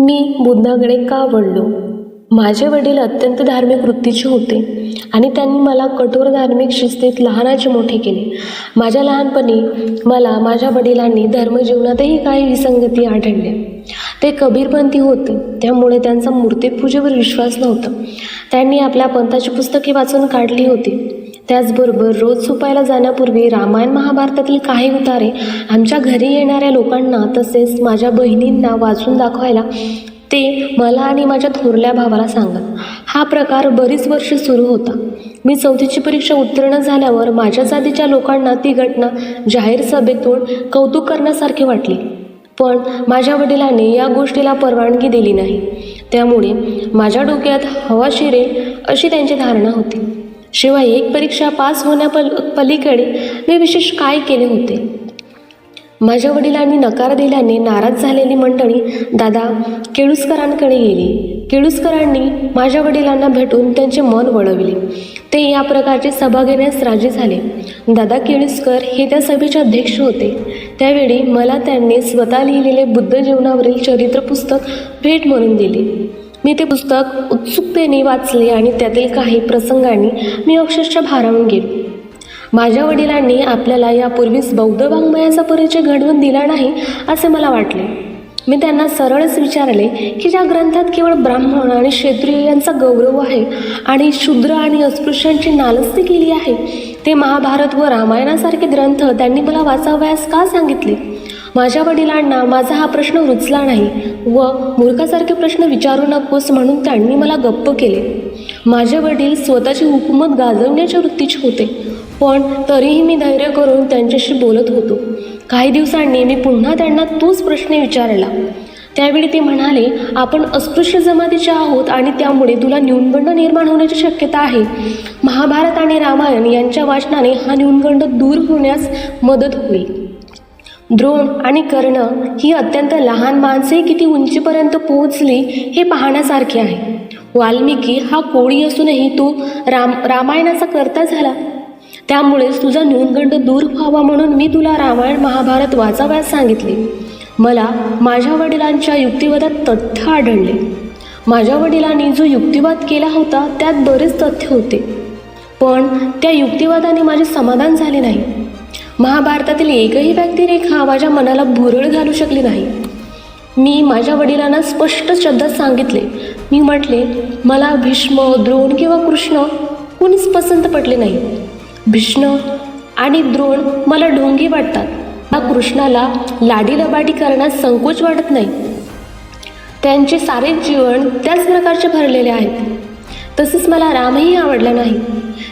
मी बुद्धाकडे का वळलो? माझे वडील अत्यंत धार्मिक वृत्तीचे होते आणि त्यांनी मला कठोर धार्मिक शिस्तीत लहानाचे मोठे केले. माझ्या लहानपणी मला माझ्या वडिलांनी धर्मजीवनातही काही विसंगती आढळल्या. ते कबीरपंथी होते त्यामुळे त्यांचा मूर्तीपूजेवर विश्वास नव्हता. त्यांनी आपल्या पंथाची पुस्तके वाचून काढली होती. त्याचबरोबर रोज झोपायला जाण्यापूर्वी रामायण महाभारतातील काही उतारे आमच्या घरी येणाऱ्या लोकांना तसेच माझ्या बहिणींना वाचून दाखवायला ते मला आणि माझ्या थोरल्या भावाला सांगत. हा प्रकार बरीच वर्षे सुरू होता. मी चौथीची परीक्षा उत्तीर्ण झाल्यावर माझ्या जातीच्या लोकांना ती घटना जाहीर सभेतून कौतुक करण्यासारखी वाटली. पण माझ्या वडिलांनी या गोष्टीला परवानगी दिली नाही. त्यामुळे माझ्या डोक्यात हवा शिरेल अशी त्यांची धारणा होती. शिवाय एक परीक्षा पास होण्यापल पलीकडे मी विशेष काय केले होते? माझ्या वडिलांनी नकार दिल्याने नाराज झालेली मंडळी दादा केळुसकरांकडे गेली. केळुसकरांनी माझ्या वडिलांना भेटून त्यांचे मन वळविले. ते या प्रकारची सभा घेण्यास राजी झाले. दादा केळुसकर हे त्या सभेचे अध्यक्ष होते. त्यावेळी मला त्यांनी स्वतः लिहिलेले बुद्ध जीवनावरील चरित्र पुस्तक भेट म्हणून दिले. मी ते पुस्तक उत्सुकतेने वाचले आणि त्यातील काही प्रसंगांनी मी अक्षरशः भारावून गेलो. माझ्या वडिलांनी आपल्याला यापूर्वीच बौद्ध वाङ्मयाचा परिचय घडवून दिला नाही असे मला वाटले. मी त्यांना सरळच विचारले की ज्या ग्रंथात केवळ ब्राह्मण आणि क्षत्रिय यांचा गौरव आहे आणि शूद्र आणि अस्पृश्यांची नालस्ती केली आहे ते महाभारत व रामायणासारखे ग्रंथ त्यांनी मला वाचावयास का सांगितले? माझ्या वडिलांना माझा हा प्रश्न रुचला नाही व मूर्खासारखे प्रश्न विचारू नकोस म्हणून त्यांनी मला गप्प केले. माझे वडील स्वतःची हुकूमत गाजवण्याच्या वृत्तीचे होते पण तरीही मी धैर्य करून त्यांच्याशी बोलत होतो. काही दिवसांनी मी पुन्हा त्यांना तोच प्रश्न विचारला. त्यावेळी ते म्हणाले आपण अस्पृश्य जमातीचे आहोत आणि त्यामुळे तुला न्यूनगंड निर्माण होण्याची शक्यता आहे. महाभारत आणि रामायण यांच्या वाचनाने हा न्यूनगंड दूर होण्यास मदत होईल. द्रोण आणि कर्ण ही अत्यंत लहान माणसे किती उंचीपर्यंत पोहोचली हे पाहण्यासारखे आहे. वाल्मिकी हा कोळी असूनही तो राम रामायणाचा कर्ता झाला. त्यामुळेच तुझा न्यूनगंड दूर व्हावा म्हणून मी तुला रामायण महाभारत वाचावयास सांगितले. मला माझ्या वडिलांच्या युक्तिवादात तथ्य आढळले. माझ्या वडिलांनी जो युक्तिवाद केला होता त्यात बरेच तथ्य होते. पण त्या युक्तिवादाने माझे समाधान झाले नाही. महाभारतातील एकही व्यक्तिरेखा माझ्या मनाला भुरळ घालू शकली नाही. मी माझ्या वडिलांना स्पष्ट शब्दात सांगितले. मी म्हटले मला भीष्म द्रोण किंवा कृष्ण कोणीच पसंत पडले नाही. भीष्ण आणि द्रोण मला ढोंगी वाटतात. त्या कृष्णाला लाडी लबाडी करण्यास संकोच वाटत नाही. त्यांचे सारे जीवन त्याच प्रकारचे भरलेले आहेत तसेच मला रामही आवडला नाही.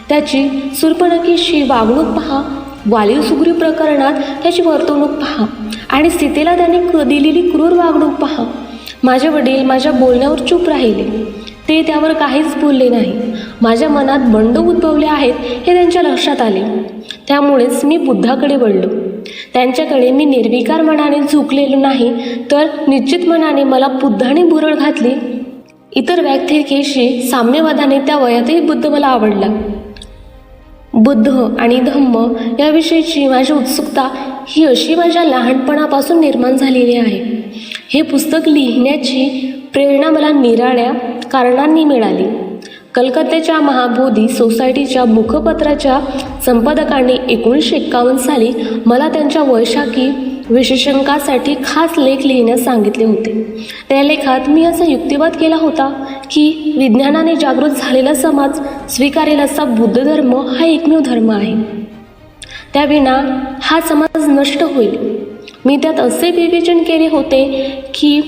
त्याची सुरपणकीशी वागणूक पहा वालीव सुग्रीव प्रकरणात त्याची वर्तवणूक पहा आणि सीतेला त्याने क दिलेली क्रूर वागणूक पहा. माझे वडील माझ्या बोलण्यावर चूप राहिले. ते त्यावर काहीच बोलले नाही. माझ्या मनात बंड उद्भवले आहेत हे त्यांच्या लक्षात आले. त्यामुळेच मी बुद्धाकडे वळलो. त्यांच्याकडे मी निर्विकार मनाने झुकलेलो नाही तर निश्चित मनाने मला बुद्धाने भुरळ घातली. इतर व्याख्येशी साम्यवादाने त्या वयातही बुद्ध मला आवडला. बुद्ध आणि धम्म याविषयीची माझी उत्सुकता ही अशी माझ्या लहानपणापासून निर्माण झालेली आहे. हे पुस्तक लिहिण्याची प्रेरणा मला निराळ्या कारणांनी मिळाली. कलकत्त्याच्या महाबोधी सोसायटीच्या मुखपत्राच्या संपादकांनी एकोणीसशे एक्कावन्न साली मला त्यांच्या वैशाखी विशेषांकासाठी खास लेख लिहिण्यास सांगितले होते. त्या लेखात मी असा युक्तिवाद केला होता. की विज्ञानाने जागृत झालेला समाज स्वीकारेल असा बुद्ध धर्म हा एकमेव धर्म आहे. त्याविना हा समाज नष्ट होईल. मी त्यात असे विवेचन केले होते की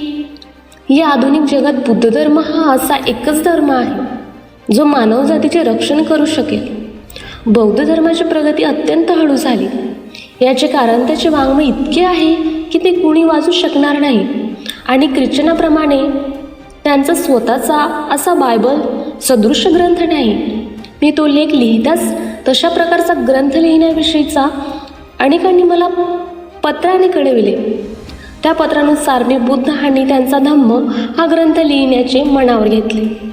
या आधुनिक जगात बुद्ध धर्म हा असा एकच धर्म आहे जो मानवजातीचे रक्षण करू शकेल. बौद्ध धर्माची प्रगती अत्यंत हळू झाली. याचे कारण त्याचे वाङ्मय इतके आहे की ते कुणी वाचू शकणार नाही. आणि ख्रिश्चनाप्रमाणे त्यांचा स्वतःचा असा बायबल सदृश ग्रंथ नाही. मी तो लेख लिहिताच तशा प्रकारचा ग्रंथ लिहिण्याविषयीचा अनेकांनी मला पत्राने कळविले. त्या पत्रानुसार मी बुद्ध आणि त्यांचा धम्म हा ग्रंथ लिहिण्याचे मनावर घेतले.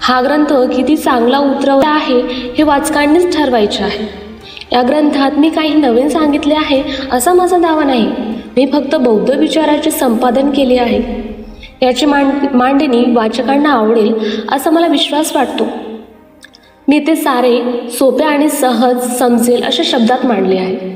हा ग्रंथ किती चांगला उतरवला आहे हे वाचकांनीच ठरवायचे आहे. या ग्रंथात मी काही नवीन सांगितले आहे असा माझा दावा नाही. मी फक्त बौद्ध विचाराचे संपादन केले आहे. याची मांड मांडणी वाचकांना आवडेल असा मला विश्वास वाटतो. मी ते सारे सोप्या आणि सहज समजेल अशा शब्दात मांडले आहे.